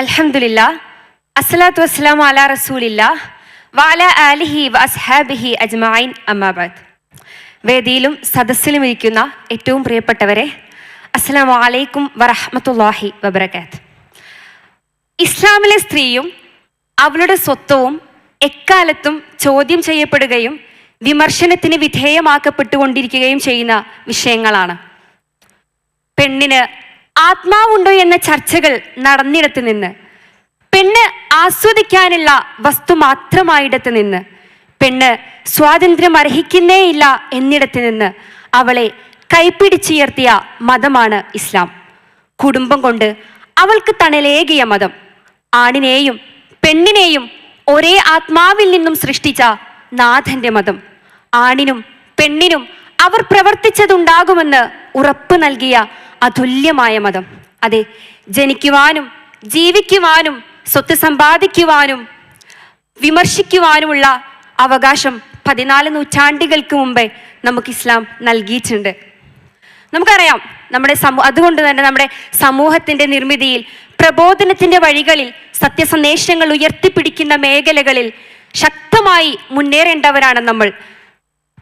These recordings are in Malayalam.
അൽഹംദുലില്ലാ അസ്സലാത്തു വസ്സലാം അല റസൂലില്ല വാല ആലിഹി വസ്ഹാബിഹി അജ്മായിൻ അമ്മാബാദ് വേദിയിലും സദസ്സിലും ഇരിക്കുന്ന ഏറ്റവും പ്രിയപ്പെട്ടവരെ അസ്സലാമു വലൈക്കും വറഹമത്തല്ലാഹി വബറകാത്ത്. ഇസ്ലാമിലെ സ്ത്രീയും അവളുടെ സ്വത്വവും എക്കാലത്തും ചോദ്യം ചെയ്യപ്പെടുകയും വിമർശനത്തിന് വിധേയമാക്കപ്പെട്ടുകൊണ്ടിരിക്കുകയും ചെയ്യുന്ന വിഷയങ്ങളാണ്. പെണ്ണിന് ആത്മാവുണ്ടോ എന്ന ചർച്ചകൾ നടന്നിടത്ത് നിന്ന്. പെണ്ണ് ആസ്വദിക്കാനുള്ള വസ്തു മാത്രമായിടത്ത് നിന്ന്. പെണ്ണ് സ്വാതന്ത്ര്യം അർഹിക്കുന്നേയില്ല എന്നിടത്ത് നിന്ന് അവളെ കൈപ്പിടിച്ചുയർത്തിയ മതമാണ് ഇസ്ലാം. കുടുംബം കൊണ്ട് അവൾക്ക് തണലേകിയ മതം. ആണിനെയും പെണ്ണിനെയും ഒരേ ആത്മാവിൽ നിന്നും സൃഷ്ടിച്ച നാഥന്റെ മതം. ആണിനും പെണ്ണിനും അവർ പ്രവർത്തിച്ചതുണ്ടാകുമെന്ന് ഉറപ്പ് നൽകിയ അതുല്യമായ മതം. അതെ ജനിക്കുവാനും ജീവിക്കുവാനും സ്വത്ത് സമ്പാദിക്കുവാനും വിമർശിക്കുവാനുമുള്ള അവകാശം പതിനാല് നൂറ്റാണ്ടുകൾക്ക് മുമ്പേ നമുക്ക് ഇസ്ലാം നൽകിയിട്ടുണ്ട്. നമുക്കറിയാം നമ്മുടെ സമൂ അതുകൊണ്ട് തന്നെ നമ്മുടെ സമൂഹത്തിന്റെ നിർമ്മിതിയിൽ പ്രബോധനത്തിന്റെ വഴികളിൽ സത്യസന്ദേശങ്ങൾ ഉയർത്തിപ്പിടിക്കുന്ന മേഖലകളിൽ ശക്തമായി മുന്നേറേണ്ടവരാണ് നമ്മൾ.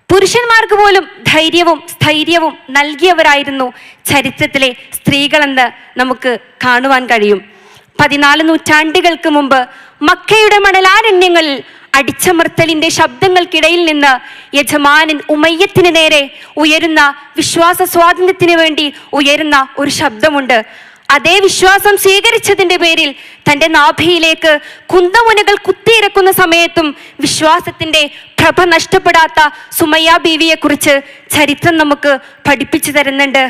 പുരുഷന്മാർക്ക് പോലും ധൈര്യവും സ്ഥൈര്യവും നൽകിയവരായിരുന്നു ചരിത്രത്തിലെ സ്ത്രീകളെന്ന് നമുക്ക് കാണുവാൻ കഴിയും. പതിനാല് നൂറ്റാണ്ടുകൾക്ക് മുമ്പ് മക്കയുടെ മണലാരണ്യങ്ങളിൽ അടിച്ചമർത്തലിന്റെ ശബ്ദങ്ങൾക്കിടയിൽ നിന്ന് യജമാനൻ ഉമയ്യത്തിന് നേരെ ഉയരുന്ന വിശ്വാസ സ്വാതന്ത്ര്യത്തിന് വേണ്ടി ഉയരുന്ന ഒരു ശബ്ദമുണ്ട്. അതേ വിശ്വാസം സ്വീകരിച്ചതിന്റെ പേരിൽ തന്റെ നാഭിയിലേക്ക് കുന്തമുനകൾ കുത്തിയിറക്കുന്ന സമയത്തും വിശ്വാസത്തിന്റെ പ്രഭ നഷ്ടപ്പെടാത്ത സുമയ്യ ബീവിയെക്കുറിച്ച് ചരിത്രം നമുക്ക് പഠിപ്പിച്ചു തരുന്നുണ്ട്.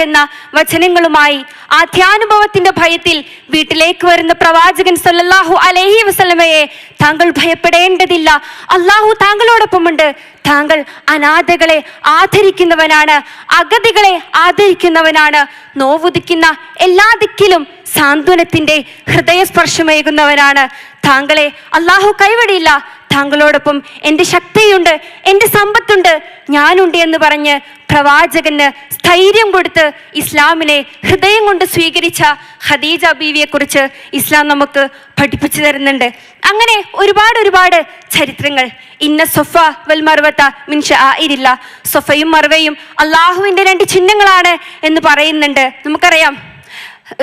എന്ന വചനങ്ങളുമായി ആധ്യാനുഭവത്തിന്റെ ഭയത്തിൽ വീട്ടിലേക്ക് വരുന്ന പ്രവാചകൻ സല്ലല്ലാഹു അലൈഹി വസല്ലമയെ താങ്കൾ ഭയപ്പെടേണ്ടതില്ല. അള്ളാഹു താങ്കളോടൊപ്പമുണ്ട്. താങ്കൾ അനാഥകളെ ആദരിക്കുന്നവനാണ് അഗതികളെ ആദരിക്കുന്നവനാണ്. നോവുദിക്കുന്ന എല്ലാ ദിക്കിലും സാന്ത്വനത്തിന്റെ ഹൃദയസ്പർശമേകുന്നവനാണ് താങ്കളെ അള്ളാഹു കൈവടിയില്ല താങ്കളോടൊപ്പം എന്റെ ശക്തിയുണ്ട് എന്റെ സമ്പത്തുണ്ട് ഞാനുണ്ട് എന്ന് പറഞ്ഞ് പ്രവാചകന് സ്ഥൈര്യം കൊടുത്ത് ഇസ്ലാമിനെ ഹൃദയം കൊണ്ട് സ്വീകരിച്ച ഖദീജ ബീവിയെ കുറിച്ച് ഇസ്ലാം നമുക്ക് പഠിപ്പിച്ചു തരുന്നുണ്ട്. അങ്ങനെ ഒരുപാട് ഒരുപാട് ചരിത്രങ്ങൾ. ഇന്ന സൊഫ വൽ മർവത്ത മിൻഷ ആയിരില്ല സൊഫയും മർവയും അള്ളാഹുവിന്റെ രണ്ട് ചിഹ്നങ്ങളാണ് എന്ന് പറയുന്നുണ്ട്. നമുക്കറിയാം.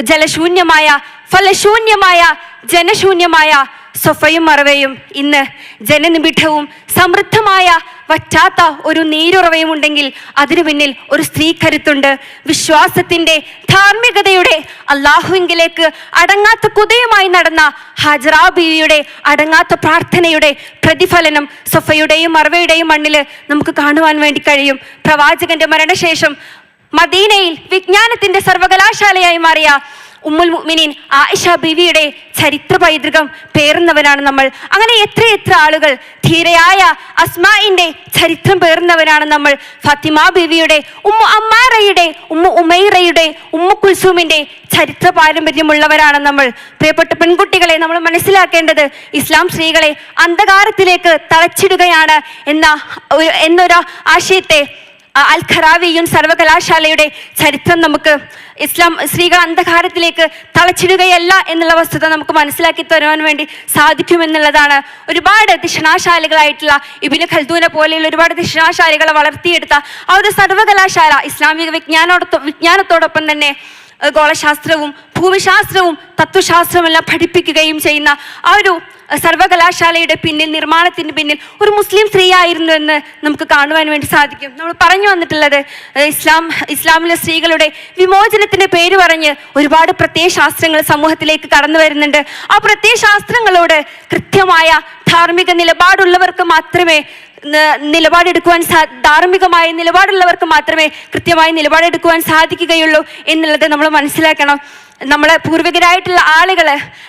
ജലശൂന്യമായ ഫലശൂന്യമായ ജനശൂന്യമായ സ്വഫയും മറവയും ഇന്ന് ജനനിബിഡവും സമൃദ്ധമായ വറ്റാത്ത ഒരു നീരുറവയും ഉണ്ടെങ്കിൽ അതിനു പിന്നിൽ ഒരു സ്ത്രീ കരുത്തുണ്ട്. വിശ്വാസത്തിന്റെ ധാർമ്മികതയുടെ അള്ളാഹുവിങ്കിലേക്ക് അടങ്ങാത്ത കുതയുമായി നടന്ന ഹജറാ ബീവിയുടെ അടങ്ങാത്ത പ്രാർത്ഥനയുടെ പ്രതിഫലനം സൊഫയുടെയും മറവയുടെയും മണ്ണിൽ നമുക്ക് കാണുവാൻ വേണ്ടി കഴിയും. പ്രവാചകന്റെ മരണശേഷം മദീനയിൽ വിജ്ഞാനത്തിന്റെ സർവകലാശാലയായി മാറിയ ഉമ്മുൽ മുഅ്മിനീൻ ആയിഷ ബിവിയുടെ ചരിത്ര പൈതൃകം പേറുന്നവരാണ് നമ്മൾ. അങ്ങനെ എത്ര എത്ര ആളുകൾ ധീരയായ അസ്മായിന്റെ ചരിത്രം പേറുന്നവരാണ് നമ്മൾ. ഫത്തിമ ബിവിയുടെ ഉമ്മു അമ്മാറയുടെ ഉമ്മു ഉമൈറയുടെ ഉമ്മു കുൽസൂമിന്റെ ചരിത്ര പാരമ്പര്യമുള്ളവരാണ് നമ്മൾ. പ്രിയപ്പെട്ട പെൺകുട്ടികളെ നമ്മൾ മനസ്സിലാക്കേണ്ടത് ഇസ്ലാം സ്ത്രീകളെ അന്ധകാരത്തിലേക്ക് തളച്ചിടുകയാണ് എന്ന എന്നൊരു ആശയത്തെ അൽ ഖറാവിയുൻ സർവകലാശാലയുടെ ചരിത്രം നമുക്ക് ഇസ്ലാം സ്ത്രീകൾ അന്ധകാരത്തിലേക്ക് തളച്ചിടുകയല്ല എന്നുള്ള വസ്തുത നമുക്ക് മനസ്സിലാക്കി തരുവാൻ വേണ്ടി സാധിക്കുമെന്നുള്ളതാണ്. ഒരുപാട് ദിഷണാശാലികളായിട്ടുള്ള ഇബിന് ഖൽദൂന പോലെയുള്ള ഒരുപാട് ദിഷണാശാലികളെ വളർത്തിയെടുത്ത ആ ഒരു സർവകലാശാല ഇസ്ലാമിക വിജ്ഞാനോടൊപ്പം വിജ്ഞാനത്തോടൊപ്പം തന്നെ ഗോളശാസ്ത്രവും ഭൂമിശാസ്ത്രവും തത്വശാസ്ത്രവും എല്ലാം പഠിപ്പിക്കുകയും ചെയ്യുന്ന ആ ഒരു സർവകലാശാലയുടെ പിന്നിൽ നിർമ്മാണത്തിന് പിന്നിൽ ഒരു മുസ്ലിം സ്ത്രീയായിരുന്നു എന്ന് നമുക്ക് കാണുവാൻ വേണ്ടി സാധിക്കും. നമ്മൾ പറഞ്ഞു വന്നിട്ടുള്ളത് ഇസ്ലാം ഇസ്ലാമിലെ സ്ത്രീകളുടെ വിമോചനത്തിന്റെ പേര് പറഞ്ഞ് ഒരുപാട് പ്രത്യയശാസ്ത്രങ്ങൾ സമൂഹത്തിലേക്ക് കടന്നു വരുന്നുണ്ട്. ആ പ്രത്യയശാസ്ത്രങ്ങളോട് കൃത്യമായ ധാർമ്മിക നിലപാടുള്ളവർക്ക് മാത്രമേ നിലപാടെടുക്കുവാൻ സാ ധാർമ്മികമായ നിലപാടുള്ളവർക്ക് മാത്രമേ കൃത്യമായി നിലപാടെടുക്കുവാൻ സാധിക്കുകയുള്ളൂ എന്നുള്ളത് നമ്മൾ മനസ്സിലാക്കണം. നമ്മളെ പൂർവികരായിട്ടുള്ള ആളുകൾ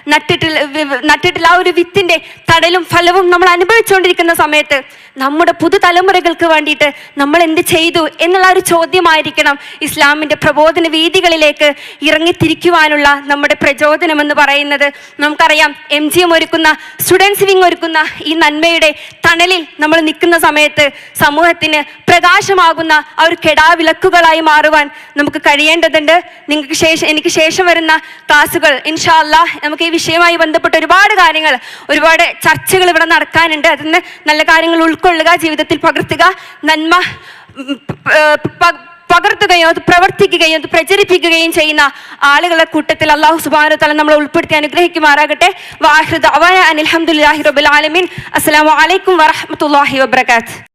നട്ടിട്ടുള്ള നട്ടിട്ടുള്ള ആ ഒരു വിത്തിന്റെ തടലും ഫലവും നമ്മൾ അനുഭവിച്ചുകൊണ്ടിരിക്കുന്ന സമയത്ത് നമ്മുടെ പുതുതലമുറകൾക്ക് വേണ്ടിയിട്ട് നമ്മൾ എന്ത് ചെയ്തു എന്നുള്ള ഒരു ചോദ്യമായിരിക്കണം ഇസ്ലാമിന്റെ പ്രബോധന വീതികളിലേക്ക് ഇറങ്ങിത്തിരിക്കുവാനുള്ള നമ്മുടെ പ്രചോദനം എന്ന് പറയുന്നത്. നമുക്കറിയാം എം ജി എം ഒരുക്കുന്ന സ്റ്റുഡൻസ് വിങ് ഒരുക്കുന്ന ഈ നന്മയുടെ തണലിൽ നമ്മൾ നിൽക്കുന്ന സമയത്ത് സമൂഹത്തിന് പ്രകാശമാകുന്ന ആ ഒരു കെടാവിളക്കുകളായി മാറുവാൻ നമുക്ക് കഴിയേണ്ടതുണ്ട്. നിങ്ങൾക്ക് ശേഷം എനിക്ക് ശേഷം വരുന്ന ക്ലാസ്സുകൾ ഇൻഷാ അല്ലാ നമുക്ക് ഈ വിഷയവുമായി ബന്ധപ്പെട്ട ഒരുപാട് കാര്യങ്ങൾ ഒരുപാട് ചർച്ചകൾ ഇവിടെ നടക്കാനുണ്ട്. അതിന് നല്ല കാര്യങ്ങൾ ഉൾക്കൊള്ളുക ജീവിതത്തിൽ പകർത്തുക നന്മ പകർത്തുകയോ അത് പ്രവർത്തിക്കുകയും അത് പ്രചരിപ്പിക്കുകയും ചെയ്യുന്ന ആളുകളെ കൂട്ടത്തിൽ അള്ളാഹു സുബാനു തല നമ്മളെ ഉൾപ്പെടുത്തി അനുഗ്രഹിക്കുമാറാകട്ടെ. വാഹിദ് അവന അനിൽഹമുല്ലാഹി റബുൽ ആലമീൻ. അസ്സലാമു അലൈക്കും വറഹമത്തല്ലാഹി വബർക്കാത്ത്